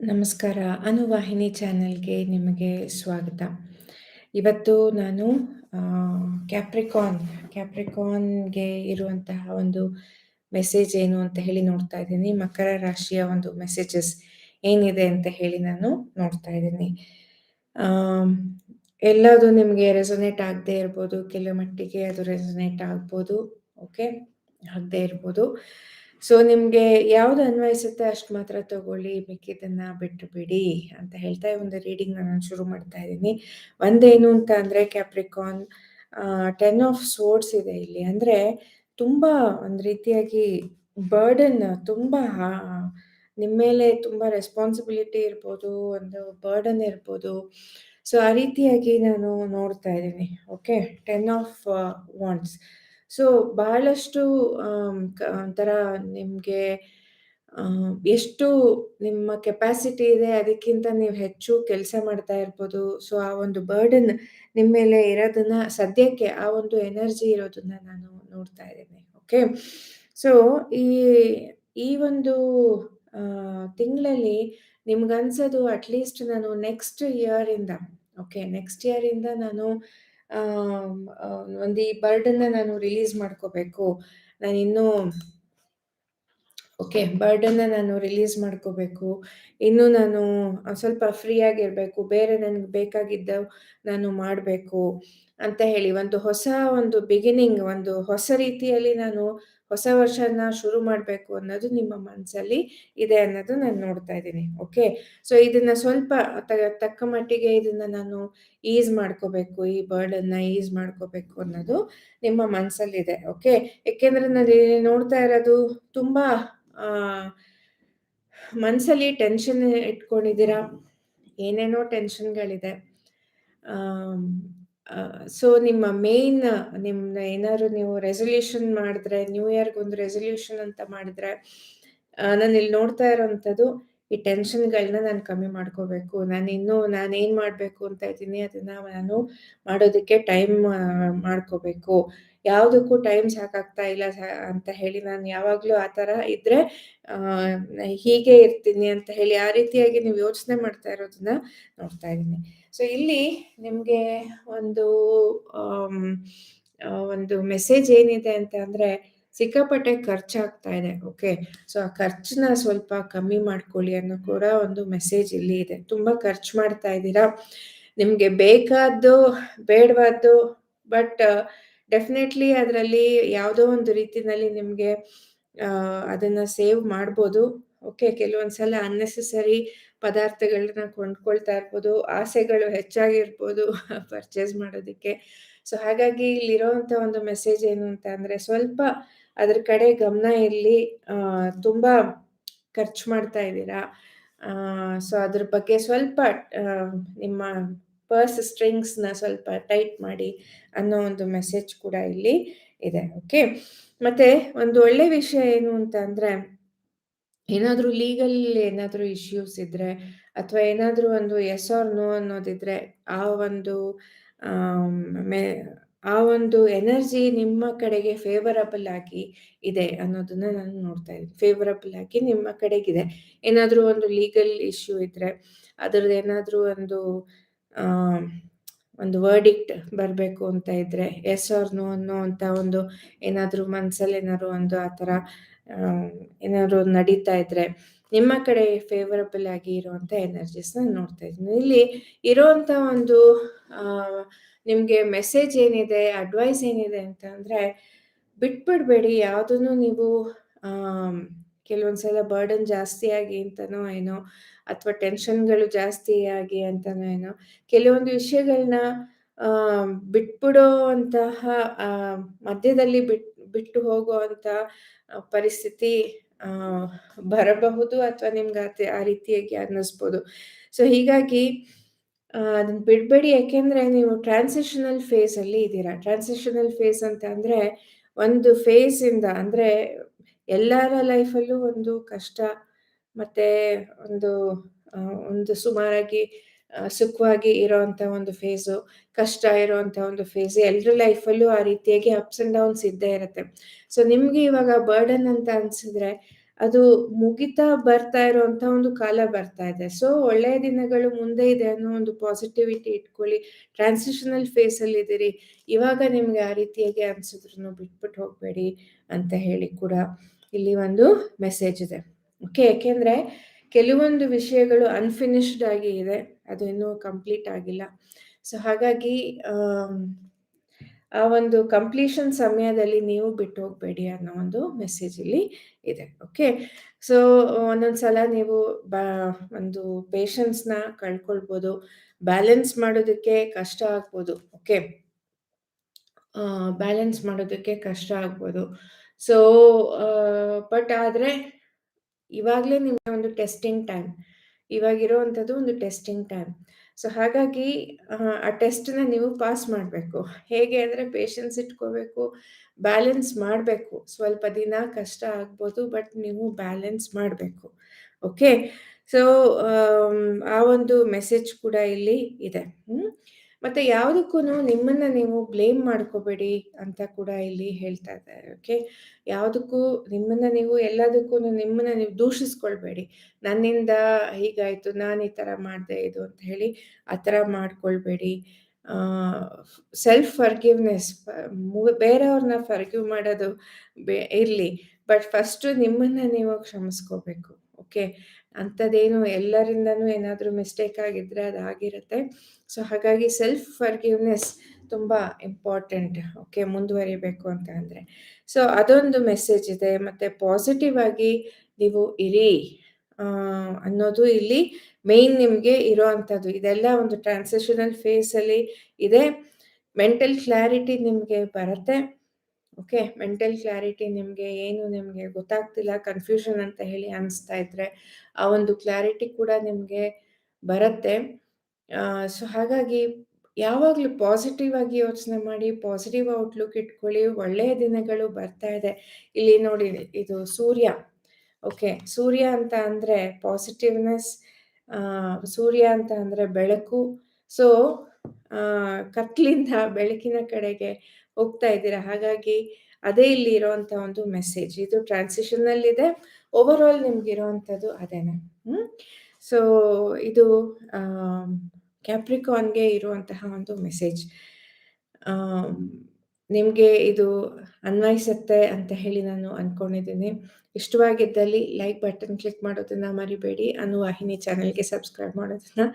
ನಮಸ್ಕಾರ. ಅನುವಾಹಿನಿ ಚಾನೆಲ್‌ಗೆ ನಿಮಗೆ ಸ್ವಾಗತ. ಇವತ್ತು ನಾನು ಕ್ಯಾಪ್ರಿಕಾನ್ ಕ್ಯಾಪ್ರಿಕಾನ್‌ಗೆ ಇರುವಂತಹ ಒಂದು ಮೆಸೇಜ್ ಏನು ಅಂತ ಹೇಳಿ ನೋಡ್ತಾ ಇದ್ದೀನಿ. ಮಕರ ರಾಶಿಯ ಒಂದು ಮೆಸೇಜಸ್ ಏನಿದೆ ಅಂತ ಹೇಳಿ ನಾನು ನೋಡ್ತಾ ಇದ್ದೀನಿ. ಎಲ್ಲದು ನಿಮಗೆ ರೆಸೊನೇಟ್ ಆಗದೆ ಇರ್ಬೋದು. ಕೆಲವು ಮಟ್ಟಿಗೆ ಅದು ರೆಸೊನೇಟ್ ಆಗ್ಬೋದು. ಓಕೆ. ಆಗದೆ ಇರ್ಬೋದು. ಸೊ ನಿಮಗೆ ಯಾವ್ದು ಅನ್ವಯಿಸುತ್ತೆ ಅಷ್ಟು ಮಾತ್ರ ತಗೊಳ್ಳಿ. ಮಿಕ್ಕಿದ್ದನ್ನು ಬಿಟ್ಟು ಬಿಡಿ ಅಂತ ಹೇಳ್ತಾ ಒಂದು ರೀಡಿಂಗ್‌ನ ನಾನು ಶುರು ಮಾಡ್ತಾ ಇದ್ದೀನಿ. ಒಂದೇನು ಅಂತ ಅಂದರೆ ಕ್ಯಾಪ್ರಿಕಾನ್ ಟೆನ್ ಆಫ್ ಸೋರ್ಡ್ಸ್ ಇದೆ ಇಲ್ಲಿ. ಅಂದ್ರೆ ತುಂಬಾ ಒಂದು ರೀತಿಯಾಗಿ ಬರ್ಡನ್ ತುಂಬಾ ನಿಮ್ಮ ಮೇಲೆ ತುಂಬ ರೆಸ್ಪಾನ್ಸಿಬಿಲಿಟಿ ಇರ್ಬೋದು. ಒಂದು ಬರ್ಡನ್ ಇರ್ಬೋದು. ಸೊ ಆ ರೀತಿಯಾಗಿ ನಾನು ನೋಡ್ತಾ ಇದ್ದೀನಿ. Okay. Ten of wands. So, ಬಹಳಷ್ಟು ಒಂಥರ ನಿಮಗೆ ಎಷ್ಟು ನಿಮ್ಮ ಕೆಪಾಸಿಟಿ ಇದೆ ಅದಕ್ಕಿಂತ ನೀವು ಹೆಚ್ಚು ಕೆಲಸ ಮಾಡ್ತಾ ಇರ್ಬೋದು. ಸೊ, ಆ ಒಂದು ಬರ್ಡನ್ ನಿಮ್ಮ ಮೇಲೆ ಇರೋದನ್ನ, ಸದ್ಯಕ್ಕೆ ಆ ಒಂದು ಎನರ್ಜಿ ಇರೋದನ್ನ ನಾನು ನೋಡ್ತಾ ಇದ್ದೇನೆ ಓಕೆ. ಸೊ ಈ ಈ ಒಂದು ತಿಂಗಳಲ್ಲಿ ನಿಮ್ಗನ್ಸೋದು ಅಟ್‌ಲೀಸ್ಟ್ ನಾನು ನೆಕ್ಸ್ಟ್ ಇಯರ್ ಇಂದ ಓಕೆ. ನೆಕ್ಸ್ಟ್ ಇಯರ್ ಇಂದ ನಾನು ಒಂದು ಈ ಬರ್ಡನ್‌ನ ನಾನು ರಿಲೀಸ್ ಮಾಡ್ಕೋಬೇಕು. ಇನ್ನು ಓಕೆ. ಬರ್ಡನ್‌ನ ನಾನು ರಿಲೀಸ್ ಮಾಡ್ಕೋಬೇಕು. ಇನ್ನು ನಾನು ಸ್ವಲ್ಪ ಫ್ರೀ ಆಗಿರ್ಬೇಕು. ಬೇರೆ ನನಗೆ ಬೇಕಾಗಿದ್ದ ನಾನು ಮಾಡ್ಬೇಕು ಅಂತ ಹೇಳಿ ಒಂದು ಹೊಸ ಒಂದು ಬಿಗಿನಿಂಗ್ ಒಂದು ಹೊಸ ರೀತಿಯಲ್ಲಿ ನಾನು ಹೊಸ ವರ್ಷನ ಶುರು ಮಾಡಬೇಕು ಅನ್ನೋದು ನಿಮ್ಮ ಮನಸ್ಸಲ್ಲಿ ಇದೆ ಅನ್ನೋದು ನಾನು ನೋಡ್ತಾ ಇದ್ದೀನಿ. ಓಕೆ. ಸೊ ಇದನ್ನ ಸ್ವಲ್ಪ ತಕ್ಕ ಮಟ್ಟಿಗೆ ಇದನ್ನ ನಾನು ಈಸ್ ಮಾಡ್ಕೋಬೇಕು. ಈ ಬರ್ಡನ್‌ನ ಈಸ್ ಮಾಡ್ಕೋಬೇಕು ಅನ್ನೋದು ನಿಮ್ಮ ಮನಸ್ಸಲ್ಲಿದೆ. ಓಕೆ. ಏಕೆಂದರೆ ನಾನು ನೋಡ್ತಾ ಇರೋದು ತುಂಬ ಮನಸ್ಸಲ್ಲಿ ಟೆನ್ಷನ್ ಇಟ್ಕೊಂಡಿದ್ದೀರಾ. ಏನೇನೋ ಟೆನ್ಷನ್‌ಗಳಿದೆ. ಸೊ ನಿಮ್ಮ ಮೇನ್ ನಿಮ್ಮ ಏನಾದ್ರು ನೀವು ರೆಸೊಲ್ಯೂಷನ್ ಮಾಡಿದ್ರೆ ನ್ಯೂ ಇಯರ್‌ಗೊಂದು ರೆಸೊಲ್ಯೂಷನ್ ಅಂತ ಮಾಡಿದ್ರೆ ನಾನು ಇಲ್ಲಿ ನೋಡ್ತಾ ಇರೋವಂಥದ್ದು ಈ ಟೆನ್ಷನ್‌ಗಳನ್ನ ನಾನು ಕಮ್ಮಿ ಮಾಡ್ಕೋಬೇಕು. ನಾನು ಇನ್ನು, ನಾನು ಏನ್ ಮಾಡಬೇಕು ಅಂತ ಇದ್ದೀನಿ, ಅದನ್ನ ನಾನು ಮಾಡೋದಕ್ಕೆ ಟೈಮ್ ಮಾಡ್ಕೋಬೇಕು. ಯಾವುದಕ್ಕೂ ಟೈಮ್ ಸಾಕಾಗ್ತಾ ಇಲ್ಲ ಅಂತ ಹೇಳಿ ನಾನು ಯಾವಾಗಲೂ ಆ ಥರ ಇದ್ರೆ ಹೀಗೆ ಇರ್ತೀನಿ ಅಂತ ಹೇಳಿ ಆ ರೀತಿಯಾಗಿ ನೀವು ಯೋಚನೆ ಮಾಡ್ತಾ ಇರೋದನ್ನ ನೋಡ್ತಾ ಇದ್ದೀನಿ. ಸೊ ಇಲ್ಲಿ ನಿಮಗೆ ಒಂದು ಒಂದು ಮೆಸೇಜ್ ಏನಿದೆ ಅಂತ ಅಂದರೆ ಸಿಕ್ಕಾಪಟ್ಟೆ ಖರ್ಚಾಗ್ತಾ ಇದೆ. ಓಕೆ. ಸೊ ಆ ಖರ್ಚನ್ನ ಸ್ವಲ್ಪ ಕಮ್ಮಿ ಮಾಡ್ಕೊಳ್ಳಿ ಅನ್ನೋ ಕೂಡ ಒಂದು ಮೆಸೇಜ್ ಇಲ್ಲಿ ಇದೆ. ತುಂಬಾ ಖರ್ಚು ಮಾಡ್ತಾ ಇದ್ದೀರಾ. ನಿಮಗೆ ಬೇಕಾದ್ದು, ಬೇಡವಾದ್ದು ಬಟ್ ಡೆಫಿನೆಟ್ಲಿ ಅದರಲ್ಲಿ ಯಾವುದೋ ಒಂದು ರೀತಿಯಲ್ಲಿ ನಿಮಗೆ ಅದನ್ನ ಸೇವ್ ಮಾಡ್ಬೋದು. ಓಕೆ. ಕೆಲವೊಂದ್ಸಲ ಅನ್ನೆಸೆಸರಿ ಪದಾರ್ಥಗಳನ್ನ ಕೊಂಡ್ಕೊಳ್ತಾ ಇರ್ಬೋದು. ಆಸೆಗಳು ಹೆಚ್ಚಾಗಿರ್ಬೋದು ಪರ್ಚೇಸ್ ಮಾಡೋದಕ್ಕೆ. ಸೊ ಹಾಗಾಗಿ ಇಲ್ಲಿರೋಂಥ ಒಂದು ಮೆಸೇಜ್ ಏನು ಅಂತ ಅಂದರೆ, ಸ್ವಲ್ಪ ಅದ್ರ ಕಡೆ ಗಮನ ಇರ್ಲಿ. ತುಂಬ ಖರ್ಚು ಮಾಡ್ತಾ ಇದ್ದೀರಾ. ಸೊ ಅದ್ರ ಬಗ್ಗೆ ಸ್ವಲ್ಪ ನಿಮ್ಮ ಪರ್ಸ್ ಸ್ಟ್ರಿಂಗ್ಸ್‌ನ ಸ್ವಲ್ಪ ಟೈಟ್ ಮಾಡಿ ಅನ್ನೋ ಒಂದು ಮೆಸೇಜ್ ಕೂಡ ಇಲ್ಲಿ ಇದೆ. ಓಕೆ. ಮತ್ತೆ ಒಂದು ಒಳ್ಳೆ ವಿಷಯ ಏನು ಅಂತ ಅಂದ್ರೆ, ಏನಾದ್ರೂ ಲೀಗಲ್ ಏನಾದ್ರೂ ಇಶ್ಯೂಸ್ ಇದ್ರೆ ಅಥವಾ ಏನಾದ್ರೂ ಒಂದು ಎಸ್ ಆರ್ ನೋ ಅನ್ನೋದಿದ್ರೆ ಆ ಒಂದು ಆ ಒಂದು ಎನರ್ಜಿ ನಿಮ್ಮ ಕಡೆಗೆ ಫೇವರಬಲ್ ಆಗಿ ಇದೆ ಅನ್ನೋದನ್ನ ನಾನು ನೋಡ್ತಾ ಇದ್ದೀನಿ. ಫೇವರಬಲ್ ಆಗಿ ನಿಮ್ಮ ಕಡೆಗಿದೆ. ಏನಾದ್ರೂ ಒಂದು ಲೀಗಲ್ ಇಶ್ಯೂ ಇದ್ರೆ, ಅದರದ್ದು ಏನಾದ್ರೂ ಒಂದು ಒಂದು ವರ್ಡಿಕ್ಟ್ ಬರಬೇಕು ಅಂತ ಇದ್ರೆ ಎಸ್ ಆರ್ ನೋ ಅನ್ನೋ ಅಂತ ಒಂದು ಏನಾದರೂ ಮನಸ್ಸಲ್ಲಿ ಏನಾದ್ರು ಒಂದು ಆ ಥರ ಏನಾದ್ರು ನಡೀತಾ ಇದ್ರೆ ನಿಮ್ಮ ಕಡೆ ಫೇವರಬಲ್ ಆಗಿ ಇರುವಂಥ ಎನರ್ಜೀಸ್‌ನ ನೋಡ್ತಾ ಇದ್ದೀನಿ. ಇಲ್ಲಿ ಇರೋವಂಥ ಒಂದು ನಿಮಗೆ ಮೆಸೇಜ್ ಏನಿದೆ, ಅಡ್ವೈಸ್ ಏನಿದೆ ಅಂತ ಅಂದರೆ ಬಿಟ್ಬಿಡ್ಬೇಡಿ. ಯಾವುದನ್ನು ನೀವು ಆಮ್ ಕೆಲವೊಂದ್ ಸಲ ಬರ್ಡನ್ ಜಾಸ್ತಿ ಆಗಿ ಅಂತನೋ ಏನೋ, ಅಥವಾ ಟೆನ್ಷನ್‌ಗಳು ಜಾಸ್ತಿ ಆಗಿ ಅಂತನೋ ಏನೋ, ಕೆಲವೊಂದು ವಿಷಯಗಳನ್ನ ಬಿಟ್ಬಿಡೋ ಅಂತಹ ಮಧ್ಯದಲ್ಲಿ ಬಿಟ್, ಬಿಟ್ಟು ಹೋಗುವಂಥ ಪರಿಸ್ಥಿತಿ ಬರಬಹುದು ಅಥವಾ ನಿಮ್ಗೆ ಆ ರೀತಿಯಾಗಿ ಅನ್ನಿಸ್ಬೋದು. ಸೊ ಹೀಗಾಗಿ ಅದನ್ನ ಬಿಡಬೇಡಿ, ಯಾಕೆಂದ್ರೆ ನೀವು ಟ್ರಾನ್ಸಿಷನಲ್ ಫೇಸ್ ಅಲ್ಲಿ ಇದ್ದೀರಾ. ಟ್ರಾನ್ಸಿಷನಲ್ ಫೇಸ್ ಅಂತ ಅಂದ್ರೆ ಒಂದು ಫೇಸ್ ಇಂದ, ಅಂದ್ರೆ ಎಲ್ಲರ ಲೈಫಲ್ಲೂ ಒಂದು ಕಷ್ಟ ಮತ್ತೆ ಒಂದು ಒಂದು ಸುಮಾರಾಗಿ ಸುಖವಾಗಿ ಇರೋವಂಥ ಒಂದು ಫೇಸು, ಕಷ್ಟ ಇರೋವಂಥ ಒಂದು ಫೇಸ್ ಎಲ್ರ ಲೈಫಲ್ಲೂ ಆ ರೀತಿಯಾಗಿ ಅಪ್ಸ್ ಅಂಡ್ ಡೌನ್ಸ್ ಇದ್ದೇ ಇರುತ್ತೆ. ಸೊ ನಿಮ್ಗೆ ಇವಾಗ ಬರ್ಡನ್ ಅಂತ ಅನ್ಸಿದ್ರೆ ಅದು ಮುಗಿತಾ ಬರ್ತಾ ಇರುವಂತ ಒಂದು ಕಾಲ ಬರ್ತಾ ಇದೆ. ಸೊ, ಒಳ್ಳೆಯ ದಿನಗಳು ಮುಂದೆ ಇದೆ ಅನ್ನೋ ಒಂದು ಪಾಸಿಟಿವಿಟಿ ಇಟ್ಕೊಳ್ಳಿ. ಟ್ರಾನ್ಸಿಷನಲ್ ಫೇಸ್ ಅಲ್ಲಿ ಫೇಸಲ್ಲಿದ್ದೀರಿ. ಇವಾಗ ನಿಮ್ಗೆ ಆ ರೀತಿಯಾಗಿ ಅನ್ಸಿದ್ರು ಬಿಟ್ಬಿಟ್ಟು ಹೋಗಬೇಡಿ ಅಂತ ಹೇಳಿ ಕೂಡ ಇಲ್ಲಿ ಒಂದು ಮೆಸೇಜ್ ಇದೆ. ಓಕೆ. ಯಾಕೆಂದ್ರೆ ಕೆಲವೊಂದು ವಿಷಯಗಳು ಅನ್‌ಫಿನಿಶ್ಡ್ ಆಗಿ ಇದೆ. ಅದು ಇನ್ನೂ ಕಂಪ್ಲೀಟ್ ಆಗಿಲ್ಲ. ಸೊ, ಹಾಗಾಗಿ ಆ ಒಂದು ಕಂಪ್ಲೀಷನ್ ಸಮಯದಲ್ಲಿ ನೀವು ಬಿಟ್ಟು ಹೋಗಬೇಡಿ ಅನ್ನೋ ಒಂದು ಮೆಸೇಜ್ ಇಲ್ಲಿ ಇದೆ. ಓಕೆ. ಸೊ, ಒಂದೊಂದ್ಸಲ ನೀವು ಬ ಒಂದು ಪೇಷನ್ಸ್‌ನ ಕಳ್ಕೊಳ್ಬೋದು. ಬ್ಯಾಲೆನ್ಸ್ ಮಾಡೋದಕ್ಕೆ ಕಷ್ಟ ಆಗ್ಬೋದು. ಓಕೆ. ಬ್ಯಾಲೆನ್ಸ್ ಮಾಡೋದಕ್ಕೆ ಕಷ್ಟ ಆಗ್ಬೋದು. ಸೊ, ಬಟ್ ಆದ್ರೆ ಇವಾಗ್ಲೇ ನಿಮ್ಗೆ ಒಂದು ಟೆಸ್ಟಿಂಗ್ ಟೈಮ್. ಇವಾಗಿರುವಂಥದ್ದು ಒಂದು ಟೆಸ್ಟಿಂಗ್ ಟೈಮ್. ಸೊ, ಹಾಗಾಗಿ ಆ ಟೆಸ್ಟ್‌ನ ನೀವು ಪಾಸ್ ಮಾಡಬೇಕು ಹೇಗೆ ಅಂದರೆ ಪೇಷನ್ಸ್ ಇಟ್ಕೋಬೇಕು, ಬ್ಯಾಲೆನ್ಸ್ ಮಾಡಬೇಕು ಸ್ವಲ್ಪ ದಿನ ಕಷ್ಟ ಆಗ್ಬೋದು, ಬಟ್ ನೀವು ಬ್ಯಾಲೆನ್ಸ್ ಮಾಡಬೇಕು ಓಕೆ. ಸೊ, ಆ ಒಂದು ಮೆಸೇಜ್ ಕೂಡ ಇಲ್ಲಿ ಇದೆ. ಮತ್ತೆ ಯಾವುದಕ್ಕೂ ನಿಮ್ಮನ್ನ ನೀವು ಬ್ಲೇಮ್ ಮಾಡ್ಕೋಬೇಡಿ ಅಂತ ಕೂಡ ಇಲ್ಲಿ ಹೇಳ್ತಾ ಇದ್ದಾರೆ. ಓಕೆ. ಯಾವುದಕ್ಕೂ ನಿಮ್ಮನ್ನ ನೀವು ಎಲ್ಲದಕ್ಕೂ ನಿಮ್ಮನ್ನ ನೀವು ದೂಷಿಸ್ಕೊಳ್ಬೇಡಿ. ನನ್ನಿಂದ ಹೀಗಾಯ್ತು, ನಾನು ಈ ತರ ಮಾಡಿದೆ ಇದು ಅಂತ ಹೇಳಿ ಆ ಥರ ಮಾಡ್ಕೊಳ್ಬೇಡಿ. ಸೆಲ್ಫ್ ಫರ್ಗಿವ್ನೆಸ್ ಬೇರೆಯವ್ರನ್ನ ಫರ್ಗಿವ್ ಮಾಡೋದು ಬೆ ಇರ್ಲಿ. ಬಟ್ ಫಸ್ಟು ನಿಮ್ಮನ್ನ ನೀವು ಕ್ಷಮಿಸ್ಕೋಬೇಕು. ಓಕೆ. ಅಂಥದ್ದೇನು ಎಲ್ಲರಿಂದನೂ ಏನಾದರೂ ಮಿಸ್ಟೇಕ್ ಆಗಿದ್ದರೆ ಅದು ಆಗಿರುತ್ತೆ. ಸೊ, ಹಾಗಾಗಿ ಸೆಲ್ಫ್ ಫರ್ಗಿವ್ನೆಸ್ ತುಂಬ ಇಂಪಾರ್ಟೆಂಟ್. ಓಕೆ. ಮುಂದುವರಿಬೇಕು ಅಂತ ಅಂದರೆ ಸೊ, ಅದೊಂದು ಮೆಸೇಜ್ ಇದೆ. ಮತ್ತು ಪಾಸಿಟಿವ್ ಆಗಿ ನೀವು ಇರಿ. ಅನ್ನೋದು ಇಲ್ಲಿ ಮೇನ್ ಇರೋ ಅಂಥದ್ದು ಇದೆಲ್ಲ ಒಂದು ಟ್ರಾನ್ಸಿಷನಲ್ ಫೇಸಲ್ಲಿ ಇದೆ. ಮೆಂಟಲ್ ಕ್ಲಾರಿಟಿ ನಿಮಗೆ ಬರುತ್ತೆ. ಓಕೆ. ಮೆಂಟಲ್ ಕ್ಲಾರಿಟಿ ನಿಮಗೆ ಏನು ನಿಮಗೆ ಗೊತ್ತಾಗ್ತಿಲ್ಲ, ಕನ್ಫ್ಯೂಷನ್ ಅಂತ ಹೇಳಿ ಅನಿಸ್ತಾ ಇದ್ರೆ, ಆ ಒಂದು ಕ್ಲಾರಿಟಿ ಕೂಡ ನಿಮಗೆ ಬರುತ್ತೆ. ಸೊ, ಹಾಗಾಗಿ ಯಾವಾಗಲೂ ಪಾಸಿಟಿವ್ ಆಗಿ ಯೋಚನೆ ಮಾಡಿ, ಪಾಸಿಟಿವ್ ಔಟ್‌ಲುಕ್ ಇಟ್ಕೊಳ್ಳಿ. ಒಳ್ಳೆಯ ದಿನಗಳು ಬರ್ತಾ ಇದೆ. ಇಲ್ಲಿ ನೋಡಿ ಇದು ಸೂರ್ಯ. ಓಕೆ. ಸೂರ್ಯ ಅಂತ ಅಂದರೆ ಪಾಸಿಟಿವ್‌ನೆಸ್. ಸೂರ್ಯ ಅಂತ ಅಂದರೆ ಬೆಳಕು. ಸೊ, ಕತ್ಲಿಂದ ಬೆಳಕಿನ ಕಡೆಗೆ ಹೋಗ್ತಾ ಇದ್ದೀರಾ. ಹಾಗಾಗಿ ಅದೇ ಇಲ್ಲಿ ಇರೋವಂಥ ಒಂದು ಮೆಸೇಜ್. ಇದು ಟ್ರಾನ್ಸಿಷನ್ನಲ್ಲಿದೆ ಇದೆ. ಆಲ್ ನಿಮ್ಗೆ ಇರೋವಂಥದ್ದು ಅದೇನೆ. ಸೊ, ಇದು ಕ್ಯಾಪ್ರಿಕಾನ್ಗೆ ಇರುವಂತಹ ಒಂದು ಮೆಸೇಜ್. ನಿಮ್ಗೆ ಇದು ಅನ್ವಯಿಸುತ್ತೆ ಅಂತ ಹೇಳಿ ನಾನು ಅಂದ್ಕೊಂಡಿದ್ದೀನಿ ಇಷ್ಟವಾಗಿದ್ದಲ್ಲಿ ಲೈಕ್ ಬಟನ್ ಕ್ಲಿಕ್ ಮಾಡೋದನ್ನು ಮರಿಬೇಡಿ. ಅನುವಾಹಿನಿ ಚಾನಲ್ಗೆ ಸಬ್ಸ್ಕ್ರೈಬ್ ಮಾಡೋದನ್ನು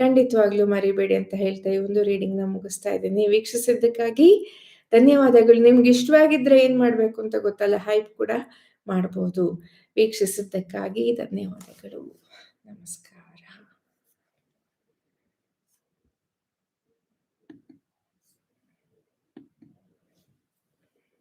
ಖಂಡಿತವಾಗ್ಲೂ ಮರಿಬೇಡಿ ಅಂತ ಹೇಳ್ತಾ ಈ ಒಂದು ರೀಡಿಂಗ್‌ನ ಮುಗಿಸ್ತಾ ಇದ್ದೀನಿ. ವೀಕ್ಷಿಸಿದ್ದಕ್ಕಾಗಿ ಧನ್ಯವಾದಗಳು. ನಿಮ್ಗೆ ಇಷ್ಟವಾಗಿದ್ರೆ ಏನು ಮಾಡಬೇಕು ಅಂತ ಗೊತ್ತಲ್ಲ? ಹೈಪ್ ಕೂಡ ಮಾಡಬಹುದು ವೀಕ್ಷಿಸಿದ್ದಕ್ಕಾಗಿ ಧನ್ಯವಾದಗಳು. ನಮಸ್ಕಾರ.